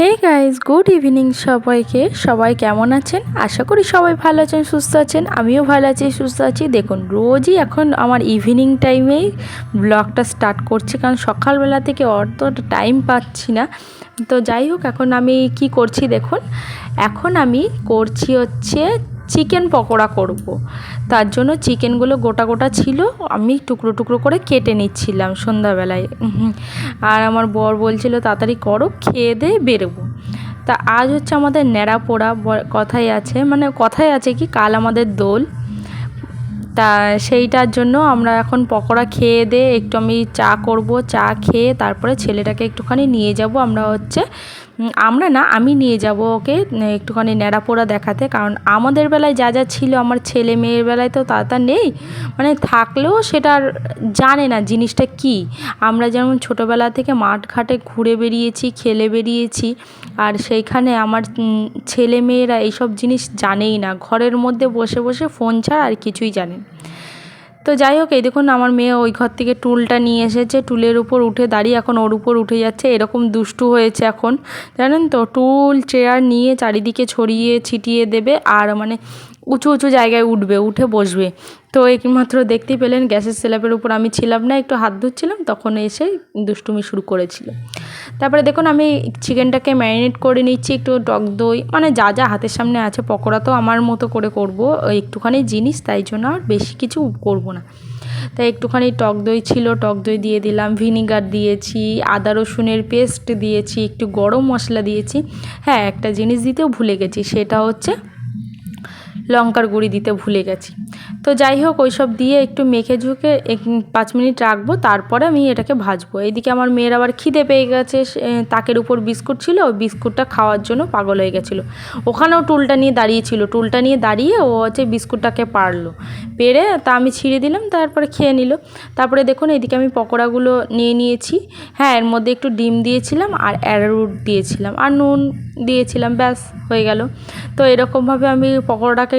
Hey guys good evening সবাইকে। সবাই কেমন আছেন? আশা করি সবাই ভালো আছেন, সুস্থ আছেন। আমিও ভালো আছি, সুস্থ আছি। দেখুন, রোজই এখন আমার ইভিনিং টাইমেই ব্লগটা স্টার্ট করছি, কারণ সকালবেলা থেকে অত টাইম পাচ্ছি না। তো যাই হোক, এখন আমি কি করছি দেখুন? এখন আমি করছি হচ্ছে চিকেন পকোড়া করব। তার জন্য চিকেনগুলো গোটা গোটা ছিল, আমি টুকরো টুকরো করে কেটে নিচ্ছিলাম সন্ধ্যাবেলায়। আর আমার বর বলছিল, তাড়াতাড়ি করো, খেয়ে দিয়ে বেরোবো। তা আজ হচ্ছে আমাদের ন্যাড়া পোড়া কথাই আছে মানে কথাই আছে কি, কাল আমাদের দোল। তা সেইটার জন্য আমরা এখন পকোড়া খেয়ে দিয়ে একটু আমি চা করব, চা খেয়ে তারপরে ছেলেটাকে একটুখানি নিয়ে যাব, আমরা হচ্ছে আমরা না, আমি নিয়ে যাব ওকে একটুখানি ন্যাড়াপোড়া দেখাতে। কারণ আমাদের বেলায় যা যা ছিল, আমার ছেলে মেয়ের বেলায় তো তা তা নেই। মানে থাকলেও সেটা জানে না জিনিসটা কি। আমরা যেমন ছোটোবেলা থেকে মাঠ ঘাটে ঘুরে বেরিয়েছি, খেলে বেরিয়েছি, আর সেইখানে আমার ছেলে মেয়েরা এইসব জিনিস জানেই না। ঘরের মধ্যে বসে বসে ফোন ছাড়া আর কিছুই জানে। তো যাই হোক, এই দেখুন আমার মেয়ে ওই ঘর থেকে টুলটা নিয়ে এসেছে। টুলের উপর উঠে দাঁড়িয়ে এখন ওর উপর উঠে যাচ্ছে। এরকম দুষ্টু হয়েছে এখন। জানেন তো? টুল, চেয়ার নিয়ে চারিদিকে ছড়িয়ে ছিটিয়ে দেবে। আর মানে উঁচু উঁচু জায়গায় উঠবে, উঠে বসবে। তো একমাত্র দেখতেই পেলেন গ্যাসের স্ল্যাবের উপর আমি ছিলাম না, একটু হাত ধুচ্ছিলাম, তখন এসে দুষ্টুমি শুরু করেছিল। তারপরে দেখুন আমি চিকেনটাকে ম্যারিনেট করে নিচ্ছি, একটু টক দই মানে যা যা হাতের সামনে আছে, পকোড়া তো আমার মতো করে করব একটুখানি জিনিস, তাই জন্য আর বেশি কিছু করব না। তাই একটুখানি টক দই ছিল, টক দই দিয়ে দিলাম, ভিনিগার দিয়েছি, আদা রসুনের পেস্ট দিয়েছি, একটু গরম মশলা দিয়েছি। হ্যাঁ একটা জিনিস দিতেও ভুলে গেছি, সেটা হচ্ছে লঙ্কার গুঁড়ি দিতে ভুলে গেছি। তো যাই হোক ওই সব দিয়ে একটু মেখে ঝুঁকে পাঁচ মিনিট রাখব, তারপরে আমি এটাকে ভাজবো। এইদিকে আমার মেয়ের আবার খিদে পেয়ে গেছে তাকের উপর বিস্কুট ছিল, ওই বিস্কুটটা খাওয়ার জন্য পাগল হয়ে গেছিল। ওখানেও টুলটা নিয়ে দাঁড়িয়েছিল, টুলটা নিয়ে দাঁড়িয়ে ও হচ্ছে বিস্কুটটাকে পারল। পেরে তা আমি ছিঁড়ে দিলাম, তারপরে খেয়ে নিল। তারপরে দেখুন এদিকে আমি পকোড়াগুলো নিয়ে নিয়েছি। হ্যাঁ এর মধ্যে একটু ডিম দিয়েছিলাম আর অ্যারোরুট দিয়েছিলাম আর নুন দিয়েছিলাম, ব্যাস, হয়ে গেল। তো এরকমভাবে আমি পকোড়াটাকে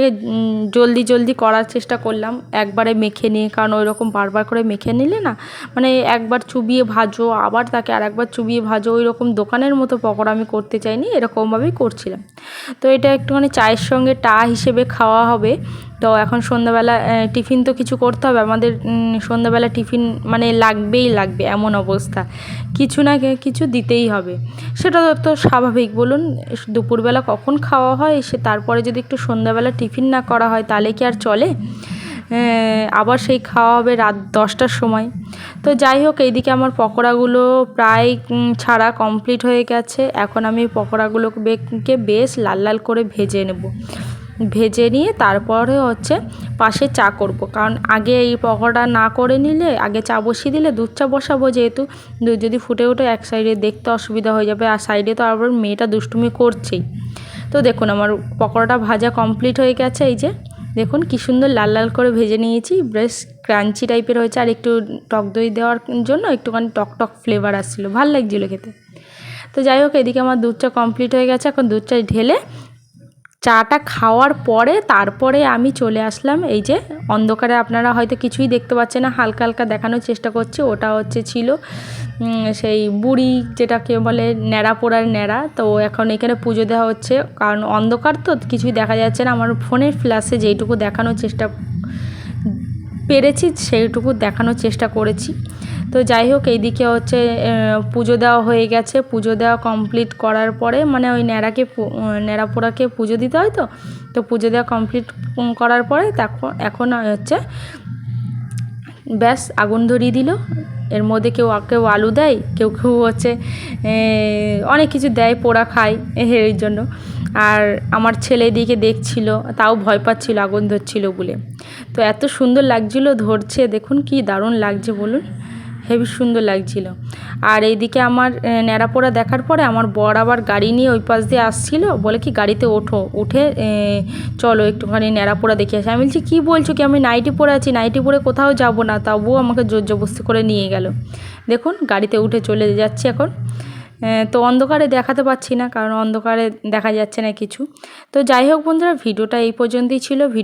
জলদি জলদি করার চেষ্টা করলাম একবারে মেখে নিয়ে, কারণ ওই রকম বারবার করে মেখে নিলে না মানে একবার চুবিয়ে ভাজো, আবার তাকে আর একবার চুবিয়ে ভাজো ওই রকম দোকানের মতো পকোড়া আমি করতে চাইনি, এরকমভাবেই করছিলাম। তো এটা একটুখানি চায়ের সঙ্গে টা হিসেবে খাওয়া হবে। তো এখন সন্ধ্যাবেলা টিফিন তো কিছু করতে হবে। আমাদের সন্ধ্যাবেলা টিফিন মানে লাগবেই লাগবে এমন অবস্থা। কিছু না কিছু দিতেই হবে। সেটা তো- স্বাভাবিক। বলুন দুপুরবেলা কখন খাওয়া হয়, সে তারপরে যদি একটু সন্ধ্যাবেলা টিফিন না করা হয়, তাহলে কি আর চলে? আবার সেই খাওয়া হবে রাত দশটার সময়। তো যাই হোক, এইদিকে আমার পকোড়াগুলো প্রায় ছাড়া কমপ্লিট হয়ে গেছে। এখন আমি পকোড়াগুলোকে বেশ লাল লাল করে ভেজে নেব। ভেজে নিয়ে তারপরে হচ্ছে পাশে চা করব। কারণ আগে এই পকোড়া না করে নিলে, আগে চা বসিয়ে দিলে দুধ চা বসাবো যেহেতু, দুধ যদি ফুটে ওঠে এক সাইডে দেখতে অসুবিধা হয়ে যাবে, আর সাইডে তো আবার মেয়েটা দুষ্টুমি করছেই। তো দেখুন আমার পকোড়াটা ভাজা কমপ্লিট হয়ে গেছে, এই যে দেখুন কি সুন্দর লাল লাল করে ভেজে নিয়েছি, বেশ ক্রাঞ্চি টাইপের হয়েছে, আর একটু টক দই দেওয়ার জন্য একটুখানি টক টক ফ্লেভার আসছিল, ভালো লাগছিল খেতে। তো যাই হোক, এদিকে আমার দুধ চা কমপ্লিট হয়ে গেছে, এখন দুধ চা ঢেলে চাটা খাওয়ার পরে তারপরে আমি চলে আসলাম। এই যে অন্ধকারে আপনারা হয়তো কিছুই দেখতে পাচ্ছেন না, হালকা হালকা দেখানোর চেষ্টা করছি। ওটা হচ্ছে ছিল সেই বুড়ি যেটাকে বলে ন্যাড়া পোড়ার ন্যাড়া। তো এখন এখানে পুজো দেওয়া হচ্ছে। কারণ অন্ধকার তো কিছুই দেখা যাচ্ছে না। আমার ফোনের ফ্ল্যাশে যেইটুকু দেখানোর চেষ্টা পেরেছি, সেইটুকু দেখানোর চেষ্টা করেছি। তো যাই হোক এইদিকে হচ্ছে পুজো দেওয়া হয়ে গেছে। পুজো দেওয়া কমপ্লিট করার পরে মানে ওই ন্যাড়াকে পু- আহ, ন্যাড়া পোড়াকে পুজো দিতে হয় তো? তো পুজো দেওয়া কমপ্লিট করার পরে তখন এখন হচ্ছে ব্যাস আগুন ধরিয়ে দিল। এর মধ্যে কেউ কেউ আলু দেয় কেউ কেউ হচ্ছে অনেক কিছু দেয় পোড়া খায় এর জন্য। আর আমার ছেলে এদিকে দেখছিল তাও ভয় পাচ্ছিল আগুন ধরছিল বলে। তো এত সুন্দর লাগছিল ধরছে দেখুন কি দারুণ লাগছে বলুন। হেবি সুন্দর লাগছিল। আর এইদিকে আমার ন্যাড়াপোড়া দেখার পরে আমার বর আবার গাড়ি নিয়ে ওই পাশ দিয়ে আসছিল, বলে কি গাড়িতে ওঠো, উঠে চলো একটুখানি ন্যাড়াপোড়া দেখে আসি। আমি বলছি, কী বলছো কি? আমি নাইটি পরে আছি, নাইটি পরে কোথাও যাব না। তবুও আমাকে জোর জবস্তি করে নিয়ে গেল। দেখুন, গাড়িতে উঠে চলে যাচ্ছি এখন। তো অন্ধকারে দেখাতে পাচ্ছি না, কারণ অন্ধকারে দেখা যাচ্ছে না কিছু। তো যাই হোক বন্ধুরা, ভিডিওটা এই পর্যন্তই ছিল। ভিডিও